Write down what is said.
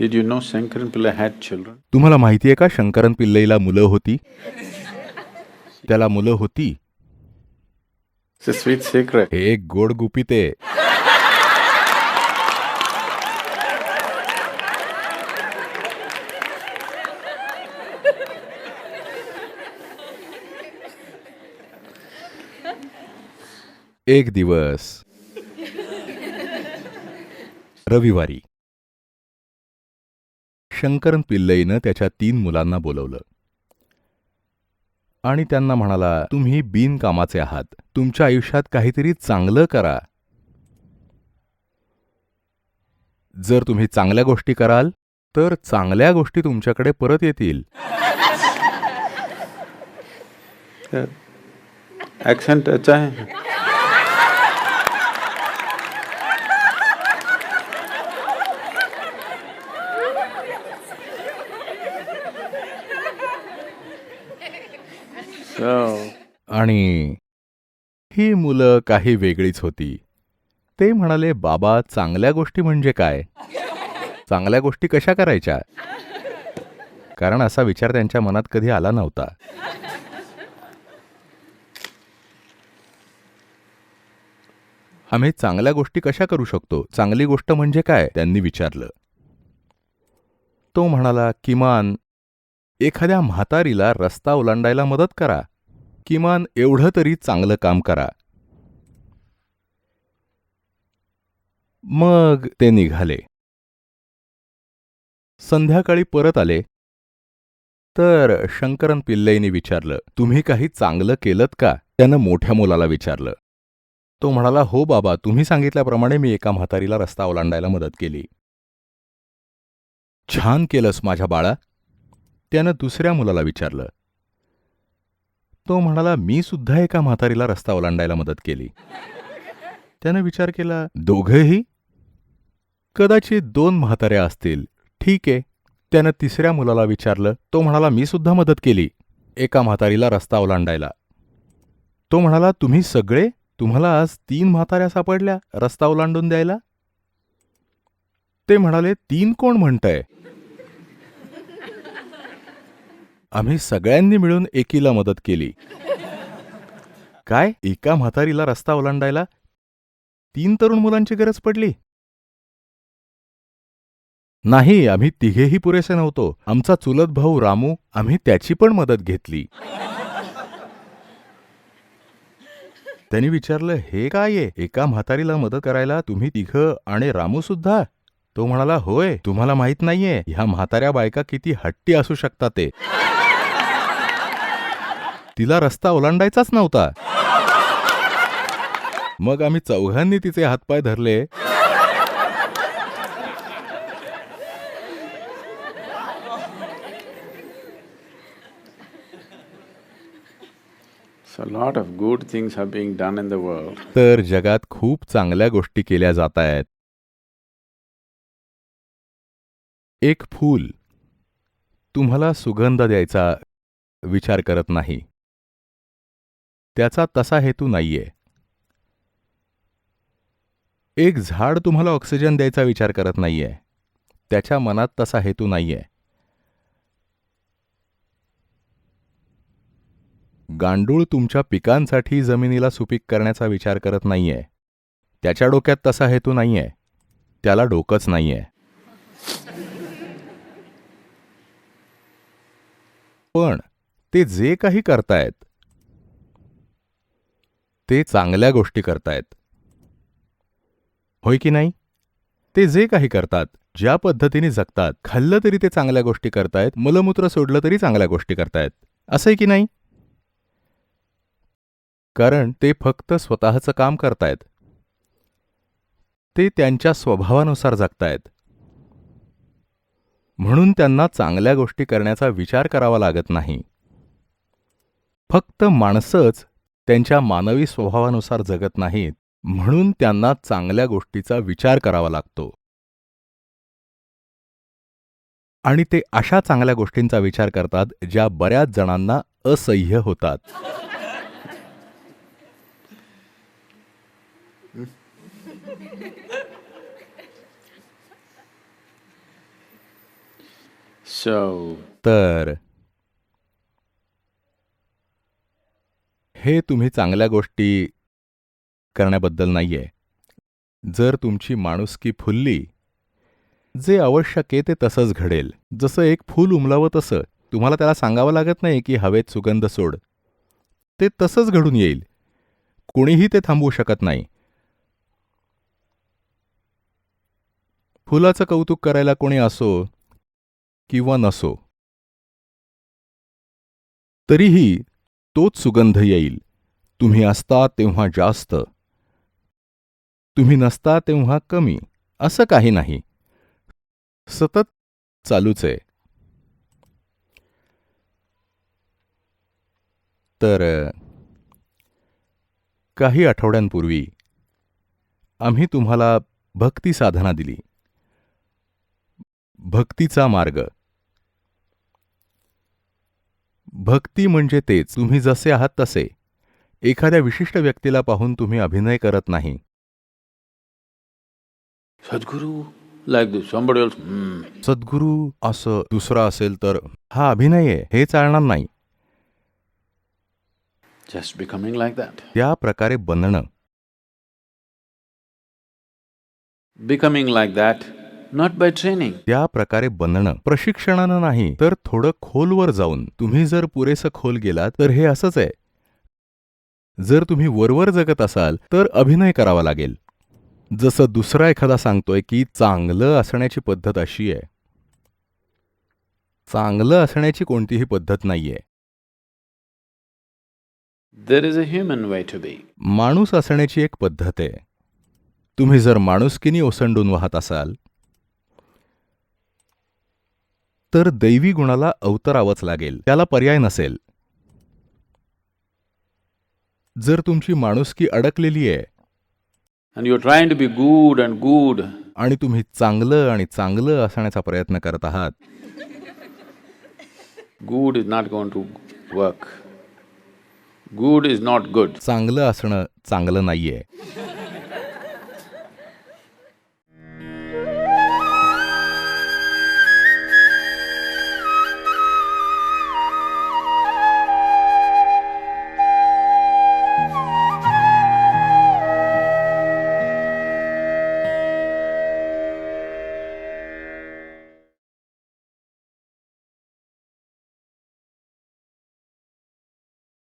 Did you know Shankaran Pillai had तुम्हाला माहिती आहे का? शंकरन पिल्लईला मुलं होती. त्याला मुलं होती. स्वीट सेक्रेट हे एक गोड गुपित एक दिवस. रविवारी. शंकरन पिल्लईनं त्याच्या तीन मुलांना बोलवलं. आणि त्यांना म्हणाला तुम्ही बिनकामाचे आहात. तुमच्या आयुष्यात काहीतरी चांगलं करा. जर तुम्ही चांगल्या गोष्टी कराल तर चांगल्या गोष्टी तुमच्याकडे परत येतील. ॲक्सेंट अच्छा आहे. आणि ही मुलं काही वेगळीच होती. ते म्हणाले बाबा चांगल्या गोष्टी म्हणजे काय? चांगल्या गोष्टी कशा करायच्या? कारण असा विचार त्यांच्या मनात कधी आला नव्हता. आम्ही चांगल्या गोष्टी कशा करू शकतो? चांगली गोष्ट म्हणजे काय? त्यांनी विचारलं. तो म्हणाला किमान एखाद्या म्हातारीला रस्ता ओलांडायला मदत करा. किमान एवढं तरी चांगलं काम करा. मग ते निघाले. संध्याकाळी परत आले. तर शंकरन पिल्लईने विचारलं तुम्ही काही चांगलं केलं का? त्यानं मोठ्या मुलाला विचारलं. तो म्हणाला हो बाबा तुम्ही सांगितल्याप्रमाणे मी एका म्हातारीला रस्ता ओलांडायला मदत केली. छान केलंस माझ्या बाळा. त्यानं दुसऱ्या मुलाला विचारलं तो म्हणाला मी सुद्धा एका म्हातारीला रस्ता ओलांडायला मदत केली. त्यानं विचार केला दोघंही? कदाचित दोन म्हाताऱ्या असतील. ठीक आहे. त्यानं तिसऱ्या मुलाला विचारलं तो म्हणाला मी सुद्धा मदत केली एका म्हातारीला रस्ता ओलांडायला. तो म्हणाला तुम्ही सगळे? तुम्हाला आज तीन म्हाताऱ्या सापडल्या रस्ता ओलांडून द्यायला? ते म्हणाले तीन कोण म्हणतंय? आम्ही सगळ्यांनी मिळून एकीला मदत केली. काय? एका म्हातारीला रस्ता ओलांडायला तीन तरुण मुलांची गरज पडली? नाही आम्ही तिघेही पुरेसे नव्हतो. आमचा चुलत भाऊ रामू आम्ही त्याची पण मदत घेतली. त्यांनी विचारलं हे काय आहे? एका म्हातारीला मदत करायला तुम्ही तिघं आणि रामू सुद्धा? तो म्हणाला होय तुम्हाला माहीत नाहीये ह्या म्हाताऱ्या बायका किती हट्टी असू शकतात ते. तिला रस्ता ओलांडायचाच नव्हता. मग आम्ही चौघांनी तिचे हातपाय धरले. तर जगात खूप चांगल्या गोष्टी केल्या जात आहेत. एक फूल तुम्हाला सुगंध द्यायचा विचार करत नाही. त्याचा तसा हेतू नाहीये. एक झाड तुम्हाला ऑक्सिजन द्यायचा विचार करत नाहीये. त्याच्या मनात तसा हेतू नाहीये. गांडूळ तुमच्या पिकांसाठी जमिनीला सुपीक करण्याचा विचार करत नाहीये. त्याच्या डोक्यात तसा हेतू नाहीये. त्याला डोकंच नाहीये. पण ते जे काही करतायत ते चांगल्या गोष्टी करतायत. होय की नाही? ते जे काही करतात ज्या पद्धतीने जगतात खाल्लं तरी ते चांगल्या गोष्टी करतायत मलमूत्र सोडलं तरी चांगल्या गोष्टी करतायत. असंय की नाही? कारण ते फक्त स्वतःचं काम करतायत. ते त्यांच्या स्वभावानुसार जगतायत. म्हणून त्यांना चांगल्या गोष्टी करण्याचा विचार करावा लागत नाही. फक्त माणसंच त्यांच्या मानवी स्वभावानुसार जगत नाहीत म्हणून त्यांना चांगल्या गोष्टीचा विचार करावा लागतो. आणि ते अशा चांगल्या गोष्टींचा विचार करतात ज्या बऱ्याच जणांना असह्य होतात. So, तर हे तुम्ही चांगल्या गोष्टी करण्याबद्दल नाहीये. जर तुमची माणुसकी फुलली जे आवश्यक आहे ते तसंच घडेल. जसं एक फूल उमलावं तसं. तुम्हाला त्याला सांगावं लागत नाही की हवेत सुगंध सोड. ते तसंच घडून येईल. कोणीही ते थांबवू शकत नाही. फुलाचं कौतुक करायला कोणी असो किंवा नसो तरीही तोच सुगंध येईल. तुम्ही असता तेव्हा जास्त. तुम्ही नसता तेव्हा कमी. असं काही नाही. सतत चालूच आहे. तर काही आठवड्यांपूर्वी आम्ही तुम्हाला भक्ती साधना दिली. भक्तीचा मार्ग. भक्ती म्हणजे तेच. तुम्ही जसे आहात तसे. एखाद्या विशिष्ट व्यक्तीला पाहून तुम्ही अभिनय करत नाही. else, hmm. सद्गुरू असं दुसरा असेल तर हा अभिनय आहे. हे चालणार नाही. Just becoming like that. त्या प्रकारे बनणं. Becoming like that, not by training. त्या प्रकारे बनणं प्रशिक्षणानं नाही तर थोडं खोलवर जाऊन तुम्ही जर पुरेसं खोल गेलात तर हे असंच आहे. जर तुम्ही वरवर जगत असाल तर अभिनय करावा लागेल. जसं दुसरा एखादा सांगतोय की चांगलं असण्याची पद्धत अशी आहे. चांगलं असण्याची कोणतीही पद्धत नाहीये. There is a human way to be. माणूस असण्याची एक पद्धत आहे. तुम्ही जर माणुसकीनी ओसंडून वाहत असाल तर दैवी गुणाला अवतरावंच लागेल त्याला पर्याय नसेल जर तुमची माणुसकी अडकलेली आहे And you're trying to be good and good. आणि तुम्ही चांगलं आणि चांगलं असण्याचा प्रयत्न करत आहात Good is not going to work. Good is not good. चांगलं असणं चांगलं नाहीये